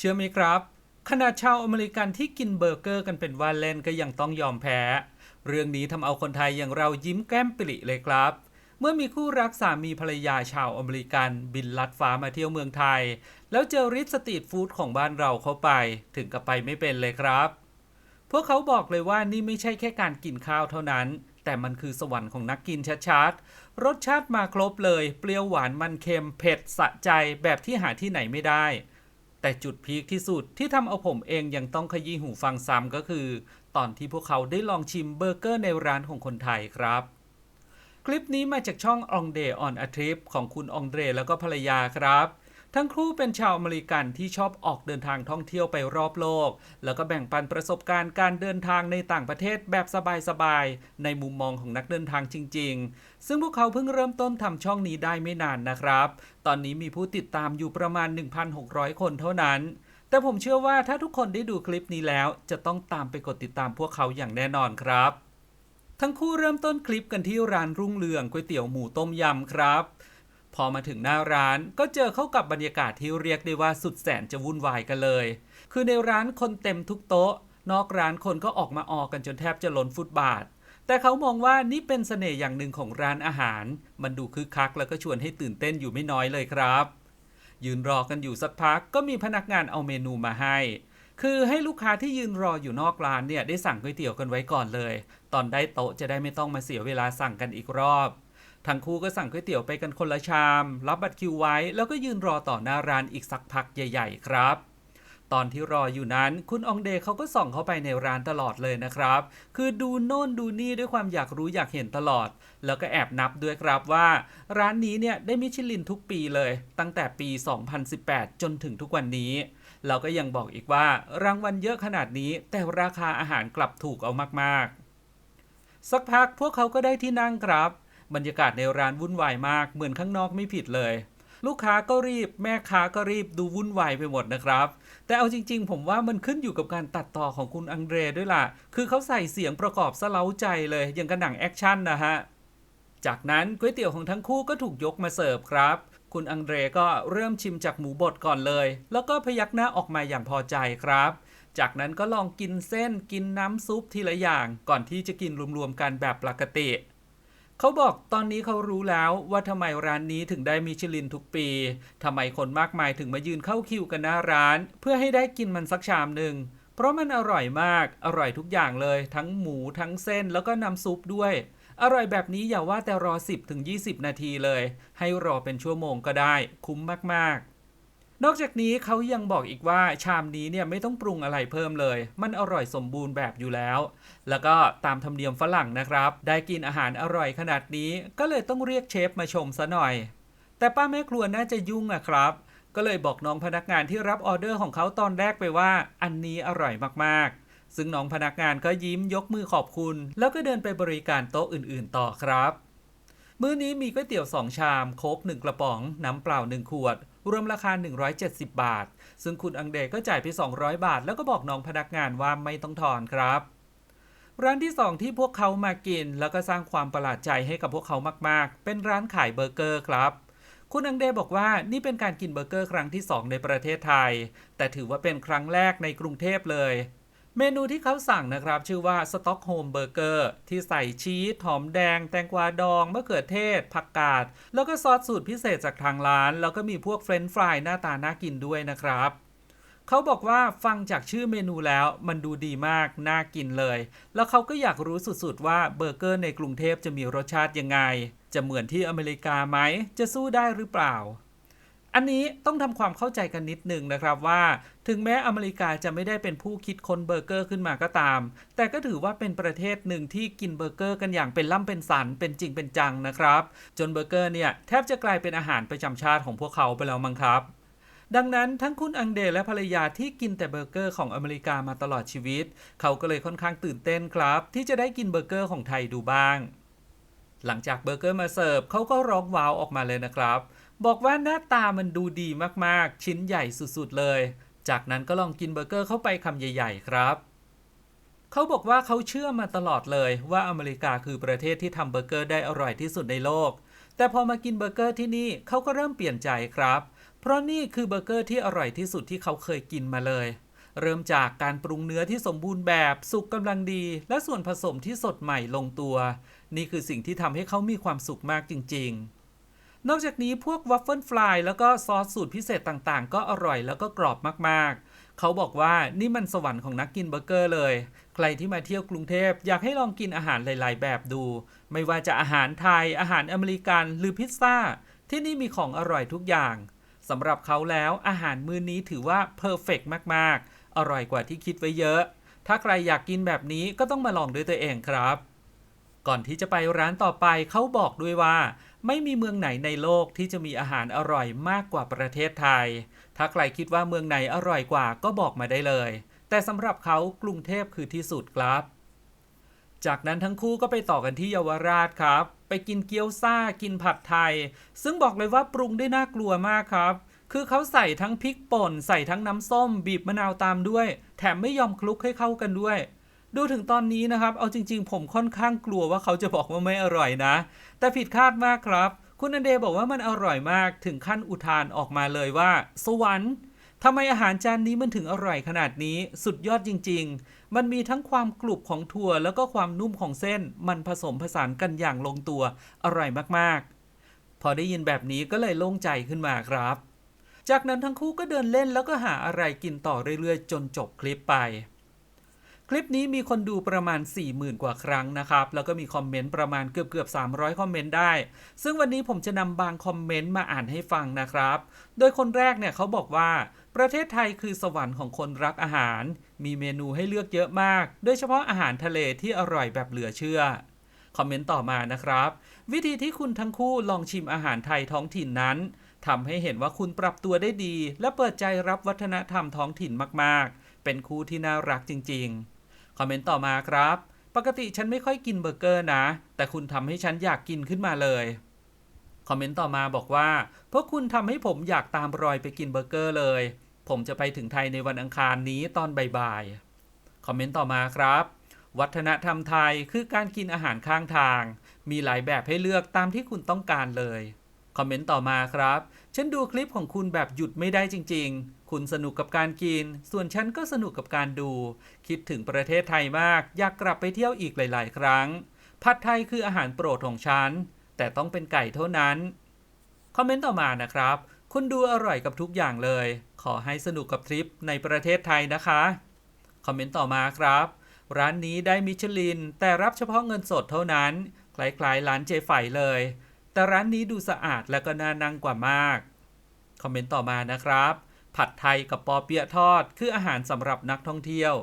เชื่อไหมครับขนาดชาวอเมริกันที่กินเบอร์เกอร์กันเป็นว่าเล่นก็ยังต้องยอมแพ้ เรื่องนี้ทำเอาคนไทยอย่างเรายิ้มแก้มปริเลยครับ เมื่อมีคู่รักสามีภรรยาชาวอเมริกันบินลัดฟ้ามาเที่ยวเมืองไทย แล้วเจอริสตรีทฟู้ดของบ้านเราเข้าไปถึงกับไปไม่เป็นเลยครับ พวกเขาบอกเลยว่านี่ไม่ใช่แค่การกินข้าวเท่านั้น แต่มันคือสวรรค์ของนักกินชัดๆรสชาติมาครบเลย เปรี้ยวหวานมันเค็มเผ็ดสะใจแบบที่หาที่ไหนไม่ได้ แต่จุดพีคที่สุดที่ทำเอาผมเองยังต้องขยี้หูฟังซ้ำก็คือ ตอนที่พวกเขาได้ลองชิมเบอร์เกอร์ในร้านของคนไทยครับ คลิปนี้มาจากช่ององเดออนอทริปของคุณองเดรแล้วก็ภรรยาครับ ทั้งคู่เป็นชาวอเมริกันที่ชอบออกเดินทางท่องเที่ยวไปรอบโลก แล้วก็แบ่งปันประสบการณ์การเดินทางในต่างประเทศแบบสบายๆ ในมุมมองของนักเดินทางจริง ๆ ซึ่งพวกเขาเพิ่งเริ่มต้นทำช่องนี้ได้ไม่นานนะครับ ตอนนี้มีผู้ติดตามอยู่ประมาณ 1,600 คนเท่านั้นแต่ผมเชื่อว่าถ้าทุกคนได้ดูคลิปนี้แล้ว จะต้องตามไปกดติดตามพวกเขาอย่างแน่นอนครับ ทั้งคู่เริ่มต้นคลิปกันที่ร้านรุ่งเรืองก๋วยเตี๋ยวหมูต้มยำครับ พอมาถึงหน้าร้านก็เจอเข้ากับบรรยากาศที่เรียกได้ว่าสุดแสนจะวุ่นวายกันเลย คือในร้านคนเต็มทุกโต๊ะ นอกร้านคนก็ออกมาออกันจนแทบจะล้นฟุตบาท แต่เขามองว่านี่เป็นเสน่ห์อย่างหนึ่งของร้านอาหาร มันดูคึกคักแล้วก็ชวนให้ตื่นเต้นอยู่ไม่น้อยเลยครับ ยืนรอกันอยู่สักพักก็มีพนักงานเอาเมนูมาให้ คือให้ลูกค้าที่ยืนรออยู่นอกร้านเนี่ยได้สั่งก๋วยเตี๋ยวกันไว้ก่อนเลย ตอนได้โต๊ะจะได้ไม่ต้องมาเสียเวลาสั่งกันอีกรอบ ทั้งคู่ก็สั่งก๋วยเตี๋ยวไปกันคนละชาม รับบัตรคิวไว้ แล้วก็ยืนรอต่อหน้าร้านอีกสักพักใหญ่ ๆ ครับ ตอนที่รออยู่นั้น คุณองเดเขาก็ส่องเข้าไปในร้านตลอดเลยนะครับ คือดูโน่นดูนี่ด้วยความอยากรู้อยากเห็นตลอด แล้วก็แอบนับด้วยครับว่า ร้านนี้เนี่ยได้มิชลินทุกปีเลย ตั้งแต่ปี 2018 จนถึงทุกวันนี้เราก็ยังบอกอีกว่ารางวัลเยอะขนาดนี้ แต่ราคาอาหารกลับถูกเอามากๆ สักพักพวกเขาก็ได้ที่นั่งครับ บรรยากาศในร้านวุ่นวายมาก เหมือนข้างนอกไม่ผิดเลย ลูกค้าก็รีบ แม่ค้าก็รีบดูวุ่นวายไปหมดนะครับ แต่เอาจริง ๆ ผมว่ามันขึ้นอยู่กับการตัดต่อของคุณอังเดรด้วยล่ะ คือเขาใส่เสียงประกอบสเล้าใจเลยอย่างกับหนังแอคชั่นนะฮะ จากนั้นก๋วยเตี๋ยวของทั้งคู่ก็ถูกยกมาเสิร์ฟครับคุณอังเดรก็เริ่มชิมจากหมูบดก่อนเลย แล้วก็พยักหน้าออกมาอย่างพอใจครับ จากนั้นก็ลองกินเส้นกินน้ำซุปทีละอย่าง ก่อนที่จะกินรวมๆกันแบบปกติ เขาบอกตอนนี้เขารู้แล้วว่าทำไมร้านนี้ถึงได้มิชลินทุกปีทำไมคนมากมายถึงมายืนเข้าคิวกันหน้าร้าน เพื่อให้ได้กินมันสักชามหนึ่งเพราะมันอร่อยมาก อร่อยทุกอย่างเลย ทั้งหมูทั้งเส้นแล้วก็น้ำซุปด้วย อร่อยแบบนี้อย่าว่าแต่รอ 10ถึง20 นาทีเลย ให้รอเป็นชั่วโมงก็ได้ คุ้มมากๆ นอกจากนี้เขายังบอกอีกว่าชามนี้เนี่ยไม่ต้องปรุงอะไรเพิ่มเลย มันอร่อยสมบูรณ์แบบอยู่แล้ว แล้วก็ตามธรรมเนียมฝรั่งนะครับ ได้กินอาหารอร่อยขนาดนี้ก็เลยต้องเรียกเชฟมาชมซะหน่อย แต่ป้าแม่ครัวน่าจะยุ่งอะครับ ก็เลยบอกน้องพนักงานที่รับออเดอร์ของเขาตอนแรกไปว่า อันนี้อร่อยมากๆ ซึ่งน้องพนักงานก็ยิ้มยกมือขอบคุณ แล้วก็เดินไปบริการโต๊ะอื่นๆ ต่อครับมื้อนี้มีก๋วยเตี๋ยว2ชาม โค้ก1กระป๋อง น้ำเปล่า1ขวด รวมราคา 170 บาท ซึ่งคุณอังเดก็จ่ายไป 200 บาท แล้วก็บอกน้องพนักงานว่าไม่ต้องทอนครับร้านที่ 2 ที่พวกเขามากิน แล้วก็สร้างความประหลาดใจให้กับพวกเขามาก ๆ เป็นร้านขายเบอร์เกอร์ครับ คุณอังเดบอกว่านี่เป็นการกินเบอร์เกอร์ครั้งที่ 2 ในประเทศไทย แต่ถือว่าเป็นครั้งแรกในกรุงเทพเลย เมนูที่เขาสั่งนะครับชื่อว่าสต็อกโฮมเบอร์เกอร์ที่ใส่ชีสหอมแดง แตงกวาดองมะเขือเทศ ผักกาด แล้วก็ซอสสูตรพิเศษจากทางร้าน แล้วก็มีพวกเฟรนช์ฟรายหน้าตาน่ากินด้วยนะครับเขาบอกว่าฟังจากชื่อเมนูแล้วมันดูดีมาก น่ากินเลย แล้วเขาก็อยากรู้สุดๆว่าเบอร์เกอร์ในกรุงเทพจะมีรสชาติยังไง จะเหมือนที่อเมริกาไหม จะสู้ได้หรือเปล่า อันนี้ต้องทำความเข้าใจกันนิดหนึ่งนะครับว่า ถึงแม้อเมริกาจะไม่ได้เป็นผู้คิดค้นเบอร์เกอร์ขึ้นมาก็ตาม แต่ก็ถือว่าเป็นประเทศหนึ่งที่กินเบอร์เกอร์กันอย่างเป็นล่ำเป็นสันเป็นจริงเป็นจังนะครับ จนเบอร์เกอร์เนี่ยแทบจะกลายเป็นอาหารประจำชาติของพวกเขาไปแล้วมั้งครับดังนั้นทั้งคุณอังเดและภรรยาที่กินแต่เบอร์เกอร์ของอเมริกามาตลอดชีวิต เขาก็เลยค่อนข้างตื่นเต้นครับ ที่จะได้กินเบอร์เกอร์ของไทยดูบ้าง หลังจากเบอร์เกอร์มาเสิร์ฟเขาก็ร้องว้าวออกมาเลยนะครับ บอกว่าหน้าตามันดูดีมากๆ ชิ้นใหญ่สุดๆเลย จากนั้นก็ลองกินเบอร์เกอร์เข้าไปคำใหญ่ๆครับ เขาบอกว่าเขาเชื่อมาตลอดเลยว่าอเมริกาคือประเทศที่ทำเบอร์เกอร์ได้อร่อยที่สุดในโลก แต่พอมากินเบอร์เกอร์ที่นี่เขาก็เริ่มเปลี่ยนใจครับ เพราะนี่คือเบอร์เกอร์ที่อร่อยที่สุดที่เขาเคยกินมาเลยเริ่มจากการปรุงเนื้อที่สมบูรณ์แบบสุกกำลังดี และส่วนผสมที่สดใหม่ลงตัว นี่คือสิ่งที่ทำให้เขามีความสุขมากจริง ๆ นอกจากนี้พวกวัฟเฟิลฟลายแล้วก็ซอสสูตรพิเศษต่างๆ ก็อร่อยแล้วก็กรอบมากๆ เขาบอกว่านี่มันสวรรค์ของนักกินเบอร์เกอร์เลย ใครที่มาเที่ยวกรุงเทพอยากให้ลองกินอาหารหลาย ๆ แบบดู ไม่ว่าจะอาหารไทย อาหารอเมริกัน หรือพิซซ่า ที่นี่มีของอร่อยทุกอย่างสำหรับเขาแล้วอาหารมื้อนี้ถือว่าเพอร์เฟกมาก ๆ อร่อยกว่าที่คิดไว้เยอะ ถ้าใครอยากกินแบบนี้ก็ต้องมาลองด้วยตัวเองครับ ก่อนที่จะไปร้านต่อไปเขาบอกด้วยว่า ไม่มีเมืองไหนในโลกที่จะมีอาหารอร่อยมากกว่าประเทศไทย ถ้าใครคิดว่าเมืองไหนอร่อยกว่าก็บอกมาได้เลย แต่สำหรับเขากรุงเทพคือที่สุดครับ จากนั้นทั้งคู่ก็ไปต่อกันที่เยาวราชครับ ไปกินเกี๊ยวซ่า กินผัดไทย ซึ่งบอกเลยว่าปรุงได้น่ากลัวมากครับ คือเขาใส่ทั้งพริกป่น ใส่ทั้งน้ำส้ม บีบมะนาวตามด้วย แถมไม่ยอมคลุกให้เข้ากันด้วย ดูถึงตอนนี้นะครับ เอาจริง ๆ ผมค่อนข้างกลัวว่าเขาจะบอกว่าไม่อร่อยนะ แต่ผิดคาดมากครับ คุณอันเดย์บอกว่ามันอร่อยมากถึงขั้นอุทานออกมาเลยว่า สวรรค์ทำไมอาหารจานนี้มันถึงอร่อยขนาดนี้ สุดยอดจริง ๆ มันมีทั้งความกรุบของถั่วแล้วก็ความนุ่มของเส้น มันผสมผสานกันอย่างลงตัว อร่อยมากๆ พอได้ยินแบบนี้ก็เลยโล่งใจขึ้นมาครับ จากนั้นทั้งคู่ก็เดินเล่นแล้วก็หาอะไรกินต่อเรื่อยๆ จนจบคลิปไป คลิปนี้มีคนดูประมาณ 40,000 กว่าครั้งนะครับ แล้วก็มีคอมเมนต์ประมาณเกือบเกือบ300 คอมเมนต์ได้ ซึ่งวันนี้ผมจะนำบางคอมเมนต์มาอ่านให้ฟังนะครับ โดยคนแรกเนี่ยเขาบอกว่าประเทศไทยคือสวรรค์ของคนรักอาหาร มีเมนูให้เลือกเยอะมาก โดยเฉพาะอาหารทะเลที่อร่อยแบบเหลือเชื่อ คอมเมนต์ต่อมานะครับ วิธีที่คุณทั้งคู่ลองชิมอาหารไทยท้องถิ่นนั้นทำให้เห็นว่าคุณปรับตัวได้ดี และเปิดใจรับวัฒนธรรมท้องถิ่นมาก ๆ เป็นคู่ที่น่ารักจริง ๆ คอมเมนต์ต่อมาครับ ปกติฉันไม่ค่อยกินเบอร์เกอร์นะ แต่คุณทำให้ฉันอยากกินขึ้นมาเลย คอมเมนต์ต่อมาบอกว่าเพราะคุณทำให้ผมอยากตามรอยไปกินเบอร์เกอร์เลย ผมจะไปถึงไทยในวันอังคารนี้ตอนบ่ายๆ คอมเมนต์ต่อมาครับ วัฒนธรรมไทยคือการกินอาหารข้างทาง มีหลายแบบให้เลือกตามที่คุณต้องการเลย คอมเมนต์ต่อมาครับ ฉันดูคลิปของคุณแบบหยุดไม่ได้จริงๆ คุณสนุกกับการกิน ส่วนฉันก็สนุกกับการดู คิดถึงประเทศไทยมาก อยากกลับไปเที่ยวอีกหลาย ๆ ครั้ง ผัดไทยคืออาหารโปรดของฉัน แต่ต้องเป็นไก่เท่านั้น คอมเมนต์ต่อมานะครับ คุณดูอร่อยกับทุกอย่างเลย ขอให้สนุกกับทริปในประเทศไทยนะคะ คอมเมนต์ต่อมาครับ ร้านนี้ได้มิชลิน แต่รับเฉพาะเงินสดเท่านั้น คล้ายๆร้านเจไฝเลย แต่ร้านนี้ดูสะอาดและก็น่านั่งกว่ามาก คอมเมนต์ต่อมานะครับ ผัดไทยกับปอเปี๊ยะทอด คืออาหารสำหรับนักท่องเที่ยว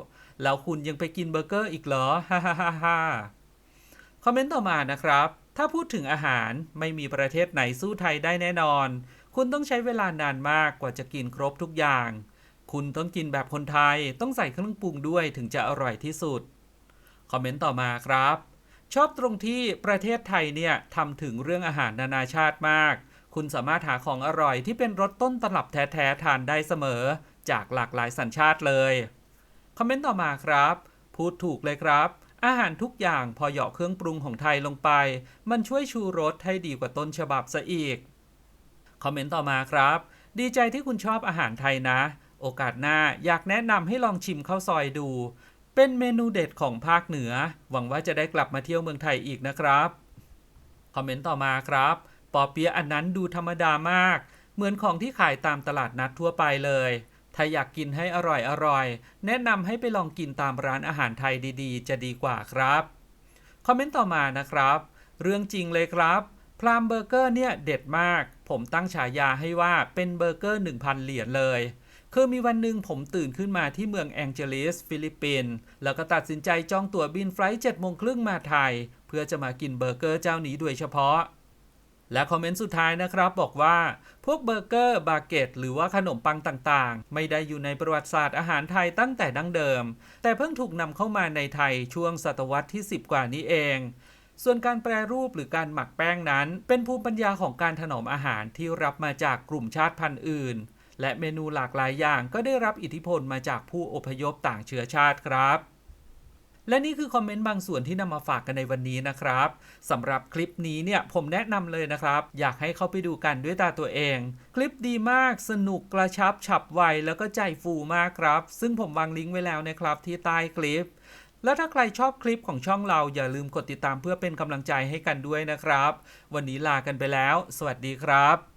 แล้วคุณยังไปกินเบอร์เกอร์อีกเหรอ ฮ่าฮ่าฮ่าฮ่าคอมเมนต์ต่อมานะครับ ถ้าพูดถึงอาหารไม่มีประเทศไหนสู้ไทยได้แน่นอน คุณต้องใช้เวลานานมากกว่าจะกินครบทุกอย่าง คุณต้องกินแบบคนไทย ต้องใส่เครื่องปรุงด้วยถึงจะอร่อยที่สุด คอมเมนต์ต่อมาครับ ชอบตรงที่ประเทศไทยเนี่ยทำถึงเรื่องอาหารนานาชาติมาก คุณสามารถหาของอร่อยที่เป็นรสต้นตลับแท้ๆทานได้เสมอ จากหลากหลายสัญชาติเลย คอมเมนต์ต่อมาครับ พูดถูกเลยครับ อาหารทุกอย่างพอเหยาะเครื่องปรุงของไทยลงไป มันช่วยชูรสให้ดีกว่าต้นฉบับซะอีก คอมเมนต์ต่อมาครับ ดีใจที่คุณชอบอาหารไทยนะ โอกาสหน้าอยากแนะนำให้ลองชิมข้าวซอยดู เป็นเมนูเด็ดของภาคเหนือ หวังว่าจะได้กลับมาเที่ยวเมืองไทยอีกนะครับ คอมเมนต์ต่อมาครับ ปอเปี๊ยะอันนั้นดูธรรมดามาก เหมือนของที่ขายตามตลาดนัดทั่วไปเลย ถ้าอยากกินให้อร่อยอร่อย แนะนำให้ไปลองกินตามร้านอาหารไทยดีๆ จะดีกว่าครับ คอมเมนต์ต่อมานะครับ เรื่องจริงเลยครับ พรามเบอร์เกอร์เนี่ยเด็ดมาก ผมตั้งฉายาให้ว่าเป็นเบอร์เกอร์ 1,000 เหรียญเลยคือมีวันหนึ่งผมตื่นขึ้นมาที่เมืองแองเจลิส ฟิลิปปินส์แล้วก็ตัดสินใจจองตั๋วบินไฟล์7โมงครึ่งมาไทย เพื่อจะมากินเบอร์เกอร์เจ้านี้โดยเฉพาะ และคอมเมนต์สุดท้ายนะครับบอกว่าพวกเบอร์เกอร์บาเกตหรือว่าขนมปังต่างๆ ไม่ได้อยู่ในประวัติศาสตร์อาหารไทยตั้งแต่ดั้งเดิม แต่เพิ่งถูกนำเข้ามาในไทยช่วงศตวรรษที่ 10 กว่านี้เอง ส่วนการแปรรูปหรือการหมักแป้งนั้น เป็นภูมิปัญญาของการถนอมอาหารที่รับมาจากกลุ่มชาติพันธุ์อื่น และเมนูหลากหลายอย่างก็ได้รับอิทธิพลมาจากผู้อพยพต่างเชื้อชาติครับ และนี่คือคอมเมนต์บางส่วนที่นำมาฝากกันในวันนี้นะครับสำหรับคลิปนี้เนี่ยผมแนะนำเลยนะครับ อยากให้เข้าไปดูกันด้วยตาตัวเอง คลิปดีมากสนุกกระชับฉับไวแล้วก็ใจฟูมากครับ ซึ่งผมวางลิงก์ไว้แล้วนะครับที่ใต้คลิปแล้วถ้าใครชอบคลิปของช่องเราอย่าลืมกดติดตามเพื่อเป็นกำลังใจให้กันด้วยนะครับ วันนี้ลากันไปแล้ว สวัสดีครับ